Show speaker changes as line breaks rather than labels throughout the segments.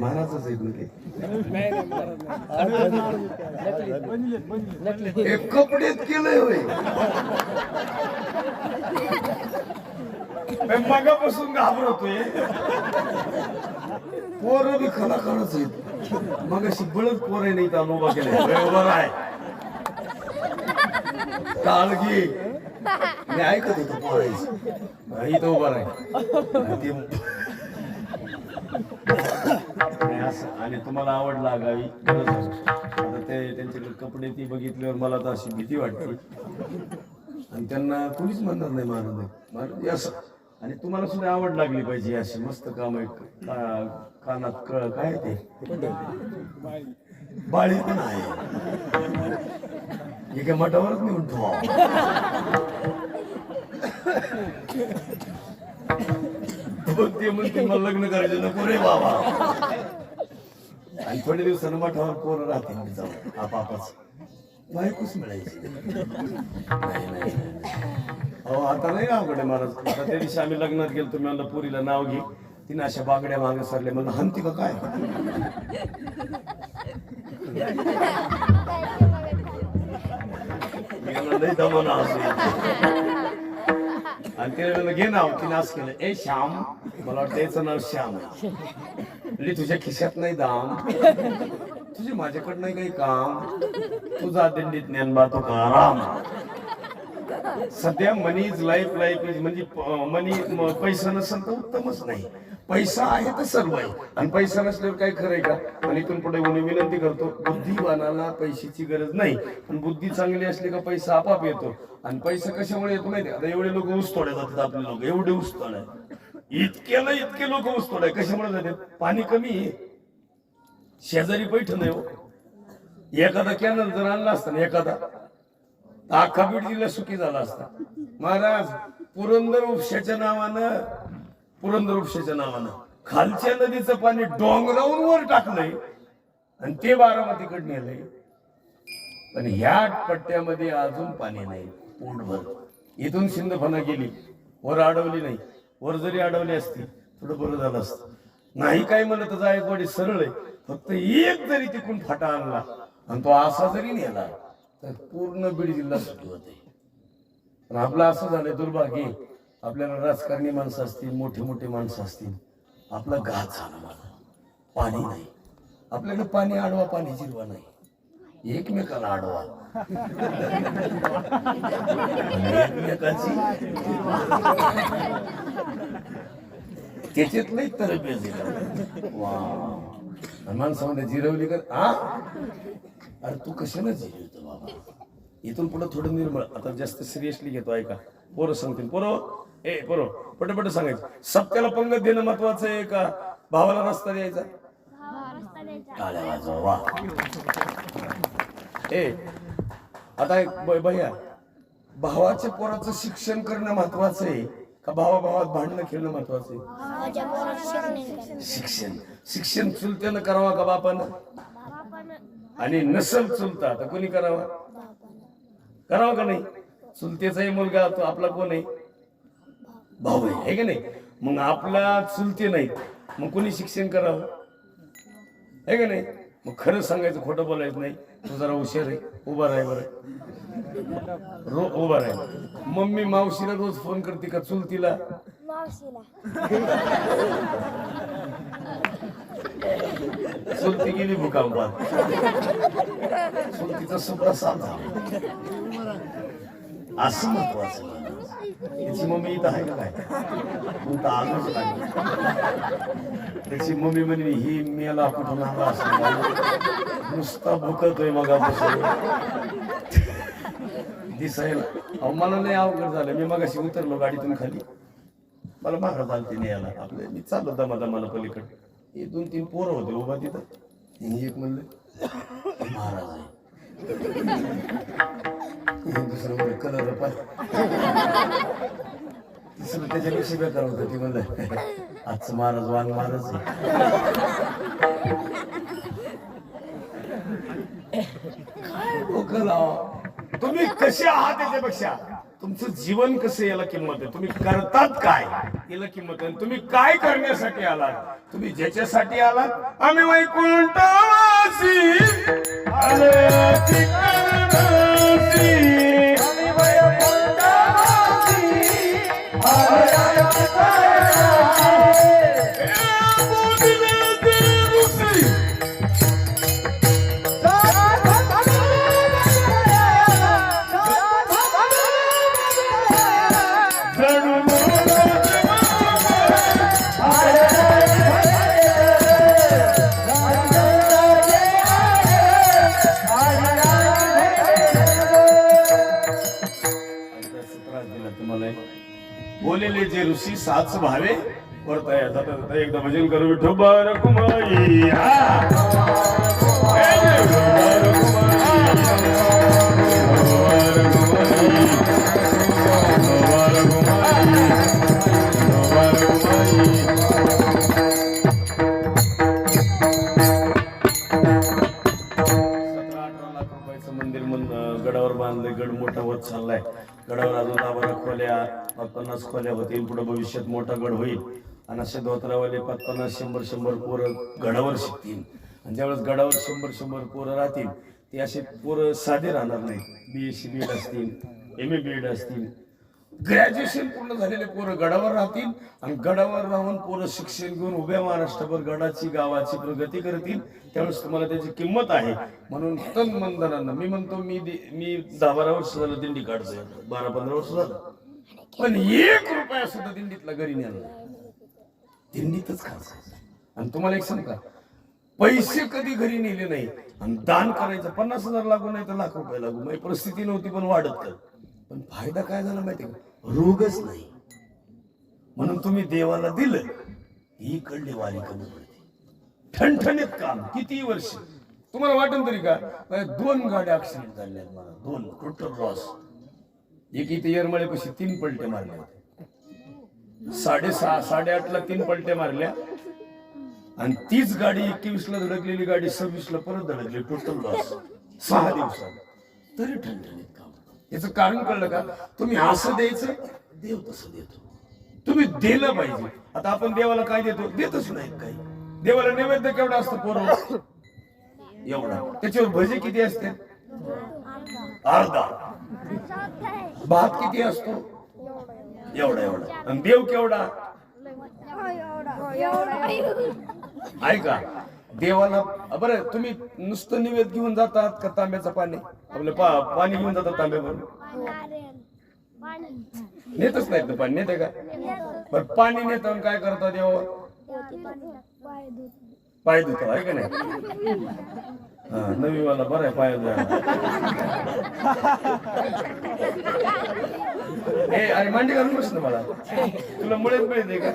महाराजच हे कपडेत केलंय होय. मगापासून घाबरतोय. पोरं बी कलाकारच आहेत. मग अशी बळच पोर नाही तर उभा केले. बरोबर आहे काळगी मी ऐकत होतो पोरायचं इथं उभा ते आणि असं आणि तुम्हाला आवड लागावी खरंच आहे. आता ते त्यांच्याकडे कपडे ती बघितल्यावर मला तर अशी भीती वाटते आणि त्यांना कोणीच म्हणणार नाही महाराज महाराज असं आणि तुम्हाला सुद्धा आवड लागली पाहिजे अशी मस्त काम आहे का- कानात कळ काय ते बाळी पण आहे एका मठावरच नेऊन ठेवा. मग ते म्हणते मला लग्न करायचं नको रे बाबा. आणि थोड्या दिवसानं मठावर पोरं राहते मी जाऊ आपापच. बायकोच मिळायची. नाही, नाही, अहो आता नाही गावकडे महाराज. आता त्या दिवशी आम्ही लग्नात गेलो तुम्ही म्हणलं पुरीला नाव घे. तिने अशा बागड्या मागे सरले म्हणलं हंती का काय? मी लय असं आणि तिने म्हणलं घे नाव तिने असं केलं ए श्याम मला वाटतं याचं नाव श्याम म्हणजे तुझ्या खिशात नाही दाम. तुझे माझ्याकडनं काही काम. तुझा दिंडीत ज्ञानबा तो का राम सध्या money is life life is म्हणजे मनी पैसा नसेल तर उत्तमच नाही. पैसा आहे तर सर्व आहे. आणि पैसा नसल्यावर काय खरंय का? आणि इथून पुढे विनंती करतो बुद्धिवानाला पैशाची गरज नाही. पण बुद्धी चांगली असली का पैसा आपाप येतो. आणि पैसा कशामुळे येतो माहिती आता एवढे लोक ऊस तोड्या जातात आपले लोक. एवढे ऊस तोड्या इतक्याला इतके लोक ऊस कशामुळे जाते पाणी कमी आहे. शेजारी पैठण आहे हो. एखादा कॅनल जर आणला असता ना एखादा अख्खा बीड जिल्हा सुखी झाला असता. महाराज पुरंदर उपशाच्या नावानं पुरंदर उपशाच्या नावानं खालच्या नदीचं पाणी डोंगरावून वर टाकलंय आणि ते बारामतीकडे नेलंय पण ह्या पट्ट्यामध्ये अजून पाणी नाही पोटभर. इथून सिंधफणा गेली वर अडवली नाही. वर जरी अडवली असती थोडं बरं झालं असतं. नाही काय म्हणत जायकवाडी सरळ आहे फक्त एक जरी तिकडून फाटा आणला आणि तो असा जरी नेला तर पूर्ण बीड जिल्हा सुटू होते. पण आपलं असं झालं दुर्भाग्य आपल्याला राजकारणी माणसं असतील मोठे मोठे माणसं असतील आपला घात झाला मला पाणी नाही. आपल्याकडे पाणी आडवा पाणी जिरवा नाही. एकमेकाला आडवा. आणि एकमेकाची त्याच्यातलंही तरबेज वा. आणि माणसामध्ये जिरवली का आ? अरे तू कशाला जिरवतो बाबा? इथून पुढे थोडं निर्मळ. आता जास्त सिरियसली घेतो ऐका. पोरं सांगतील. पोरं ए पोरं पटपट सांगायचं. सप्त्याला पंगत देणं महत्वाचं आहे का? भावाला रस्ता द्यायचा? टाळ्या वाजवा वा. ए आता एक ब- भैया भावाच्या पोराचं शिक्षण करणं महत्वाचं आहे का भावा भावात भांडणं खेळणं महत्वाचं आहे? शिक्षण. शिक्षण चुलत्यानं करावा का बापानं? आणि नसल चुलता. तर कोणी करावा? करावा का नाही? चुलतेचाही मुलगा तो आपला कोण आहे? भाऊ आहे का नाही? मग आपला चुलते नाही मग कोणी शिक्षण करावं? आहे का नाही? मग खरं सांगायचं खोटं बोलायचं नाही. तू जरा हुशार आहे उभा राह बरं. रो उभा राह. मम्मी मावशीला रोज फोन करते का चुलतीला? चुलती गेली भूकंपात चुलतीचा सुप्रसाद झाला असं महत्वाचं त्याची मम्मी इथं आहे का काय तू तर आलोच नाही त्याची मम्मी म्हणे ही मेला कुठून आला असं नुसता भुकतोय मगापासून दिसायला अहो मला नाही अवघड झालं मी मगाशी उतरलो गाडीतून खाली मला महाराज आलते न्यायला. आपलं मी चाललो दमा दमाला पलीकडे. हे दोन तीन पोरं होते हो उभा तिथं. एक म्हणलं महाराज आहे. दुसरं म्हणजे कलर पाय तिसरं त्याच्यापेक्षा बेकार होतं ती म्हणलं आजचं महाराज वांग महाराज काय डोकं लावा. तुम्ही कसे आहात त्याच्यापेक्षा? तुमचं जीवन कसं याला किंमत आहे? तुम्ही करतात काय याला किंमत आहे? तुम्ही काय करण्यासाठी आलात? तुम्ही ज्याच्यासाठी आलात? आम्ही वैकुंठवासी. आलो साच भावे वरता येतात आता एकदा भजन करू. विठोबार कुमारी. गडावर बांधले गड मोठा होत चाललाय. गडावर अजून दहा बारा खोल्या पन्नास खोल्या होतील. पुढे भविष्यात मोठा गड होईल. आणि असे धोत्रावाले पाच पन्नास शंभर शंभर पोरं गडावर शिकतील. आणि ज्यावेळेस गडावर शंभर शंभर पोरं राहतील ते असे पोरं साधे राहणार नाहीत. B S C B Ed असतील एम ए बी एड असतील. ग्रॅज्युएशन पूर्ण झालेले पोरं गडावर राहतील आणि गडावर राहून पोरं शिक्षण घेऊन उभ्या महाराष्ट्रभर गडाची गावाची प्रगती करतील. त्यावेळेस तुम्हाला त्याची किंमत आहे. म्हणून तन मंदनांना मी म्हणतो मी मी दहा बारा वर्ष झालं दिंडी काढतोय. बारा पंधरा वर्ष झालं. पण एक रुपया सुद्धा दिंडीतला घरी नेला दिंडीतच खायचं आणि तुम्हाला एक सांग का पैसे कधी घरी नेले नाही. आणि दान करायचं पन्नास हजार लागू नाही तर लाख रुपये लागू. म्हणजे परिस्थिती नव्हती पण वाढत तर पण फायदा काय झाला माहिती का? रोगच नाही. म्हणून तुम्ही देवाला दिलं ही कडली वारी कमी पडते. ठणठणीत काम किती वर्ष? तुम्हाला वाटन तरी का? दोन गाड्या ऍक्सिडेंट झाल्या आहेत मला. दोन टोटल लॉस एक इथे येरमळेपाशी तीन पलटे मारले होते साडेसहा साडेआठला तीन पलटे मारल्या. आणि तीच गाडी एकवीस ला धडकलेली गाडी सव्वीस ला परत धडकली. टोटल लॉस सहा दिवसात. तरी ठणठणीत. याचं कारण कळलं का? तुम्ही असं द्यायचं? देव तसं देतो. तुम्ही दिलं पाहिजे. आता आपण देवाला काय देतो? देतच नाही काही. देवाला नैवेद्य केवढा असतो पोरं? एवढा. त्याच्यावर भजे किती असते? अर्धा. भात किती असतो? एवढा एवढा. आणि देव केवढा? ऐका. देवाला बरं तुम्ही नुसतं निवेद घेऊन जातात का तांब्याचं पाणी? आपलं पा पाणी घेऊन जातात तांब्यावर नेतच नाहीत ना पाणी नेते का? बरं पाणी नेत काय करतात देवावर? पाय धुतो आहे का नाही? हा नवी वाला बरं आहे पाय धुवायला ए अरे मांडी घालून बस ना मला. तुला मुळेच मिळते का?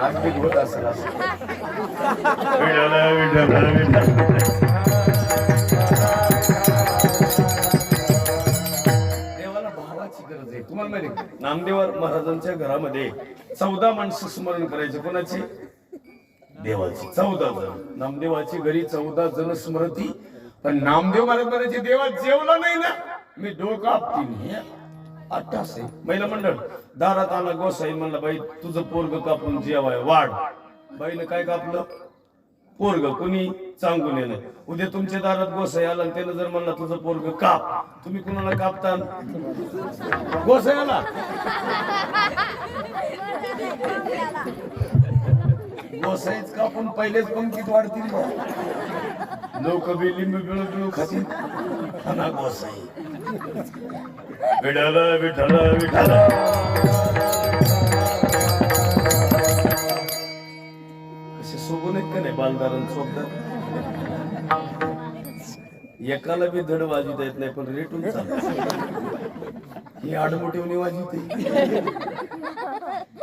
आज बी होत असेल असं. तुम्हाला माहिती नामदेवर महाराजांच्या घरामध्ये चौदा माणसं स्मरण करायचे. कोणाची? देवाची. चौदा जण. नामदेवाची घरी चौदा जण स्मृती. पण नामदेव महाराज म्हणायचे देवा जेवला नाही ना? मी डोकं आपटीन हे अट्टास आहे. महिला मंडळ दारात आला गोसाई म्हणला बाई तुझं पोरग कापून जेवाय वाढ. बाईनं काय कापलं? पोरग कुणी सांगून येणं. उद्या तुमच्या दारात गोसाई आला त्यानं जर म्हणला तुझं पोरग काप तुम्ही कुणाला कापता गोसाईला गोसाईच कापून पहिलेच पंक्तीत वाढतील लोक बी लिंबू पिळू पिळू खातील गोसाई. विठाला विठाला विठाला कसे सोबून आहेत का नाही बालदारण सोबत एकाला बी धड वाजवित येत नाही पण रेटून ही आडमोठीवणी वाजवते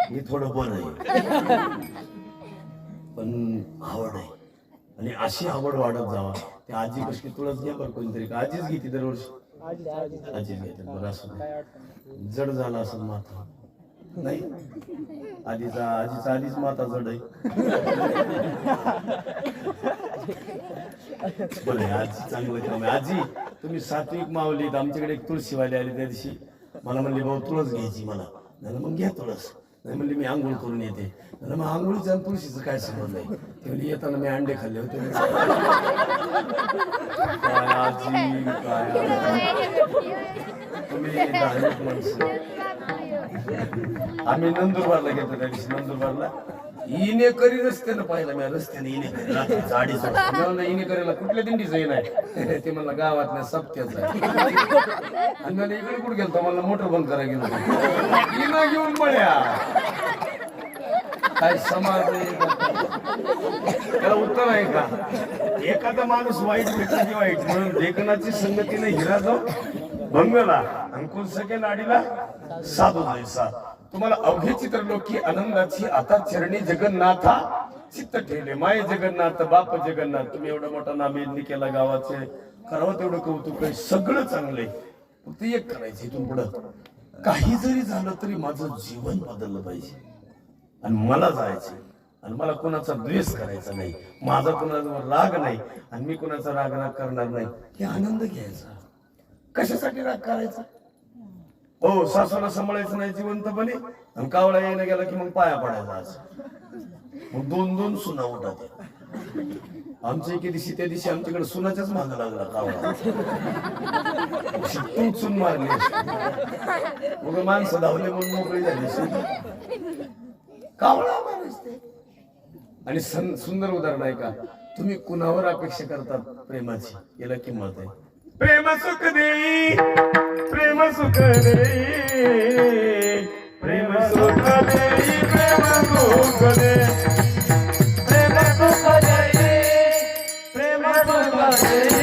हे थोडं बरं आहे. पण आवड आहे. आणि अशी आवड वाढत जावा. ते आजी कशी तुळस घ्या बरं कोणतरी. का आजीच घेते दरवर्षी. आजीच घेते. बरं असं. जड झाला असं माथा नाही. आधीचा आधीचा आधीच माता जड आहे बरं आजी चांगलं काम आहे आजी तुम्ही सात्विक मावलीत आमच्याकडे एक तुळशीवाली आली त्या दिवशी. मला म्हणली भाऊ तुळस घ्यायची मला. नाही मग घ्या तुळस. नाही म्हणली मी आंघोळ करून येते. नाही मग आंघोळीचं आणि तुळशीचं काय संबंध आहे? ते येताना मी अंडे खाल्ले होते. काय आजी काय तुम्ही धार्मिक माणसं. आम्ही नंदुरबारला गेलो त्या दिवशी नंदुरबारला. इनेकरी रस्त्यानं पाहिला मी रस्त्याने इने करी अडीच वाजता. मी म्हणलं कुठल्या दिंडीचं येईन आहे? ते म्हणलं गावातल्या सप्त्याचं आहे आणि मला इकडे कुठे गेलो मला मोटर बंद करा गेलो इना घेऊन पळ्या. काय समाज त्याला उत्तर आहे का? एखादा माणूस वाईट भेटला की वाईट. म्हणून लेखनाची संगतीने हिरा जाऊ. भंगला अंकुल सके लाडीला साधू जायचा तुम्हाला अवघे चित्रलोकी आनंदाची आता चरणी जगन्नाथा. चित्त ठेवले माय जगन्नाथ बाप जगन्नाथ. तुम्ही एवढा मोठा नामेदनी केला गावाचे. करावं तेवढं कौतुक आहे. सगळं चांगलंय. फक्त एक करायचं इथून पुढं. काही जरी झालं तरी माझं जीवन बदललं पाहिजे. आणि मला जायचे आणि मला कोणाचा द्वेष करायचा नाही. माझा कोणाचा राग नाही. आणि मी कोणाचा राग राग करणार नाही. हे आनंद घ्यायचा. कशासाठी राग करायचा? हो सासूला सांभाळायचं नाही जिवंतपणे आणि कावळा यायला गेला की मग पाया पडायचा आज मग दोन दोन सुना उठात आमच्या एके दिवशी त्या दिवशी आमच्याकडे सुनाच्याच माग लागला कावळा. तू सुन मारली. मग माणसं धावले म्हणून मोकळी झाली कावळा आणि सन- सुंदर उदाहरण आहे का? तुम्ही कुणावर अपेक्षा करतात प्रेमाची? याला किंमत आहे. प्रेम सुख देई प्रेम सुख देई प्रेम सुख देई प्रेम सुख दे प्रेम सुख देई प्रेम सुख देई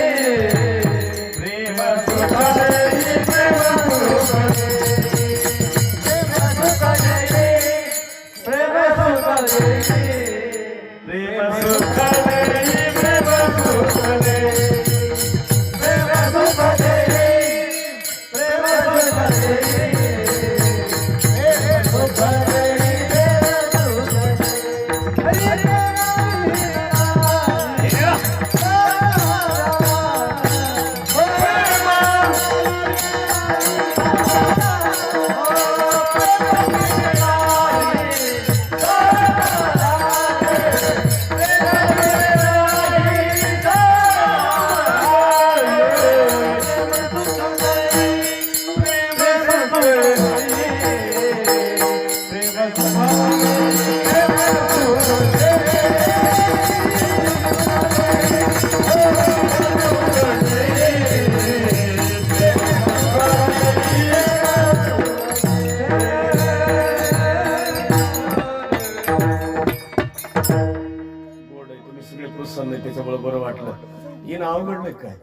नाव अवघडलं काय?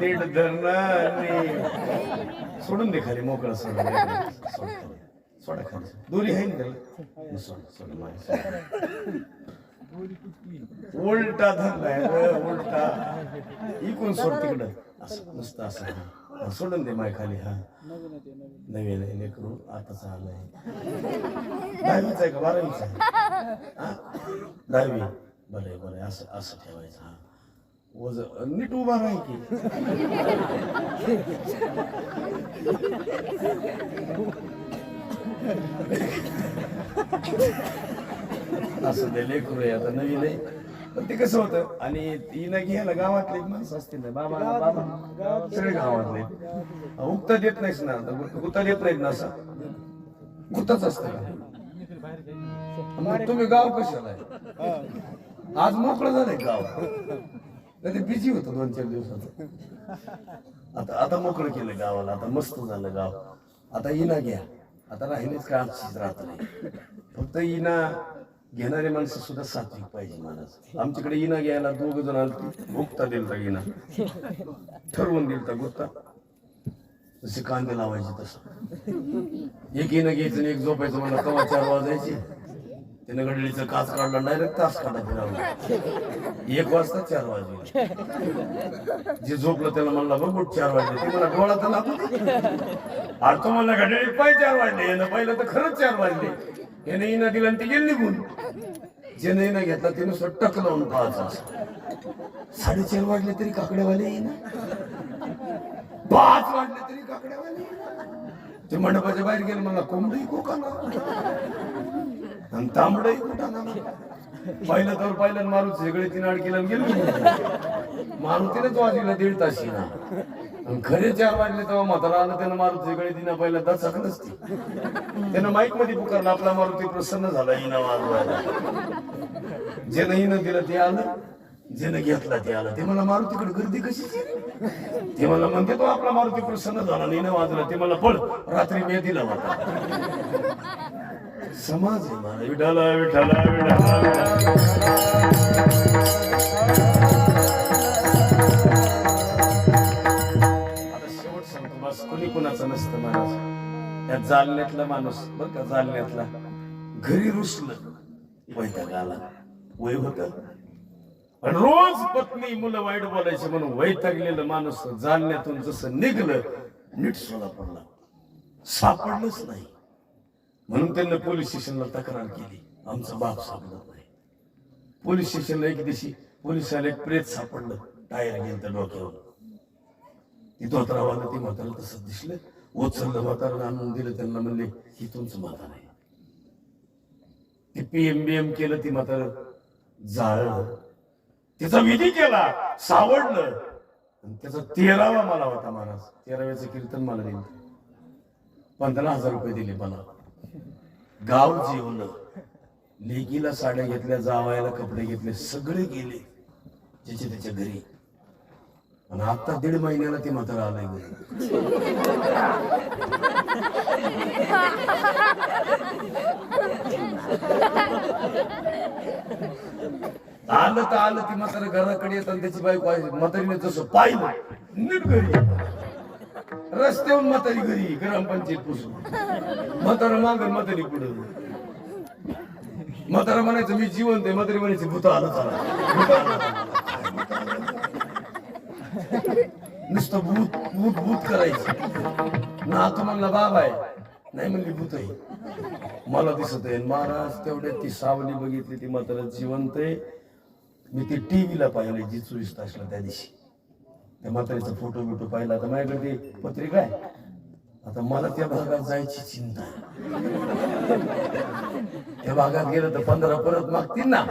नीट धरणं आणि सोडून दे खाली मोकळं सोडा. सोड सोडा खाली. दोरी आहे ना त्याला? सोड सोड माय, उलटा धरलाय उलटा. इकून सोड तिकडं. असं नुसतं असं. सोडून दे माय खाली हा. नवीन आहे लेकरू. आताच आलंय दहावीच आहे का बारावीच आहे? दहावी. बरं आहे बरं आहे असं असं ठेवायचं हा. वज नीट उभा नाही की. असं ते लेकरू आहे आता नवीन आहे. पण ते कसं होतं आणि हिनं घ्यायला गावातले एक माणसं असतील ना बाबा बाबा सगळे गावातले. उगता देत नाहीस ना आता देत नाहीत ना असं. कुताच असतं. मग तुम्ही गाव कशाला आहे? आज मोकळं झालंय गाव. नाही ते बिझी होतं दोन चार दिवसात आता आता मोकळं केलं गावाला. आता मस्त झालं गाव. आता इना घ्या. आता राहिलीच का आमचीच राहत नाही. फक्त इना घेणारे माणसं सुद्धा सात्विक पाहिजे महाराज आमच्याकडे इना घ्यायला दोघ जण आले गुप्ता दिलता इना. ठरवून दिलता गुप्ता. जसे कांदे लावायचे तसं. एक इना घ्यायचं आणि एक झोपायचं मला कवा चार वाजायची. त्यानं घडलीचं काच काढला डायरेक्ट तास काढा फिरावं एक वाजता चार वाजले. जे झोपलं त्याला म्हणला बघ उठ चार वाजले. ते मला डोळा तर लागतो दे. अरे तो मला घड्याळी पाय चार वाजले. यानं पाहिलं तर खरंच चार वाजले. याने इना दिला आणि ते गेले निघून. जे नाही ना घेतला ते नुसतं टक लावून पाहायचं असं. साडेचार वाजले तरी काकड्यावाले येईना पाच वाजले तरी काकड्यावाले ते मंडपाच्या बाहेर गेले मला कोंबडी कोकाना आणि तांबडही कुठं पहिलं तर पहिलं मारू सगळे तीन अडकीला गेलो. मारुतीनेच वाजविला दीड तास ना खरे चार वाजले तेव्हा म्हातारा आलं त्यानं मारुती सगळे तिनं पहिला दचक नसते. त्यानं माईकमध्ये पुकारला आपला मारुती प्रसन्न झाला हिना वाजवायला. नाही न दिलं ते आलं. ज्यानं घेतला ते आलं. ते मला मारुतीकडे गर्दी कशी ते मला म्हणते तो आपला मारुती प्रसन्न झाला नाही ना वाजला. ते मला पळ रात्री मी दिला होता समाज आहे मला विठाला विठाला आता शेवट सांगतो बस कोणी कोणाचं नसतं माणूस त्या जालन्यातला माणूस बर का जालन्यातला. घरी रुसलं वैताग आला वय होत. पण रोज पत्नी मुलं वाईट बोलायचे म्हणून वैतागलेलं माणूस जालन्यातून जसं निघलं नीट सोडा पडला. सापडलंच नाही. म्हणून त्यांना पोलीस स्टेशनला तक्रार केली. आमचा बाप सापडत नाही. पोलीस स्टेशनला एक दिवशी पोलिसाला एक प्रेत सापडलं. टायर गेलं डोक्यावर. ती धोत्रावाला ती म्हाताला तसं दिसलं. उचललं म्हातारा आणून दिलं त्यांना म्हणले ही तुमचं म्हातार आहे. ती पीएम बीएम केलं ती म्हातार जाळलं. तिचा विधी केला सावडलं. आणि त्याचा तेरावा मला होता महाराज. तेराव्याचं कीर्तन मला दिलं पंधरा हजार रुपये दिले मला. गाव जेवलं लेकीला साड्या घेतल्या जावायला कपडे घेतले सगळे गेले. त्याच्या त्याच्या घरी. आणि आता दीड महिन्याला ती मात्र आलंय घरी आलं तर आलं ती म्हातारा घराकडे येत आणि त्याची बायको आहे. म्हातारीने जसं पाहिलं नीट घरी रस्त्याहून म्हातारी घरी ग्रामपंचायत पुसून. म्हातारा माग म्हातारी पुढे. म्हातारा म्हणायचं मी जिवंत आहे. म्हातारी म्हणायचं भूत आलं चला. नुसतं भूत भूत भूत करायचं. ना तू म्हणला बाबा आहे. नाही म्हणली भूत आहे. मला दिसत आहे महाराज तेवढ्यात ती सावली बघितली ती म्हातारा जिवंत आहे. मी ती टीव्हीला पाहिले जी चोवीस तासला त्या दिवशी. त्या म्हातारीचा फोटो बिटो पाहिला तर माझ्याकडे ती पत्रिका आहे. आता मला त्या भागात जायची चिंता त्या भागात गेलं तर पंधरा परत मागतील ना.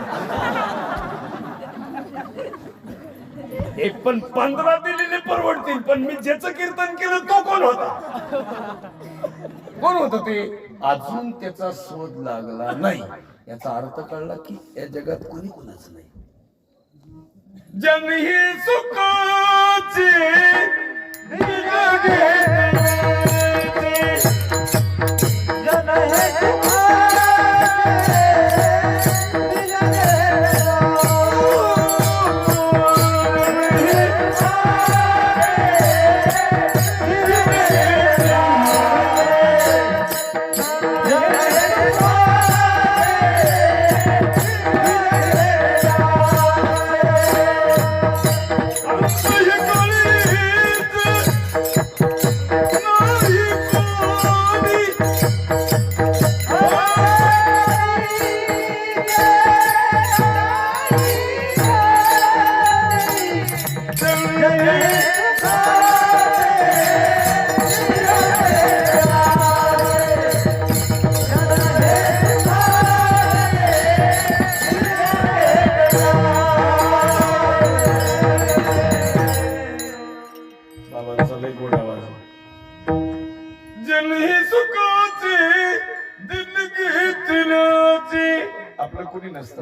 एक पण पंधरा दिलेले परवडतील पण मी ज्याचं कीर्तन केलं तो कोण होता? कोण होत ते? अजून त्याचा शोध लागला नाही. याचा अर्थ कळला की या जगात कोणी कोणाच नाही. जन ही सुखाची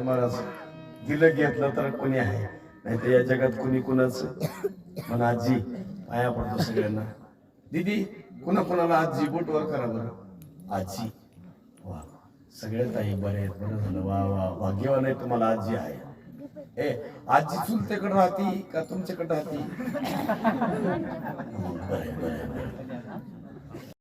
महाराज दिलं घेतलं तर कोणी आहे? नाही तर या जगात कोणी कुणाच? पण आजी पाया पडतो सगळ्यांना. दिदी कुणा कुणाला आजी बोटवर करा बरं? आजी? वा सगळ्यात आई बरे आहेत. बरं झालं. वा वा भाग्यवान आहे तुम्हाला आजी आहे. ए आजी चुलतेकडे राहती का तुमच्याकडे राहती? बरं बरं बरं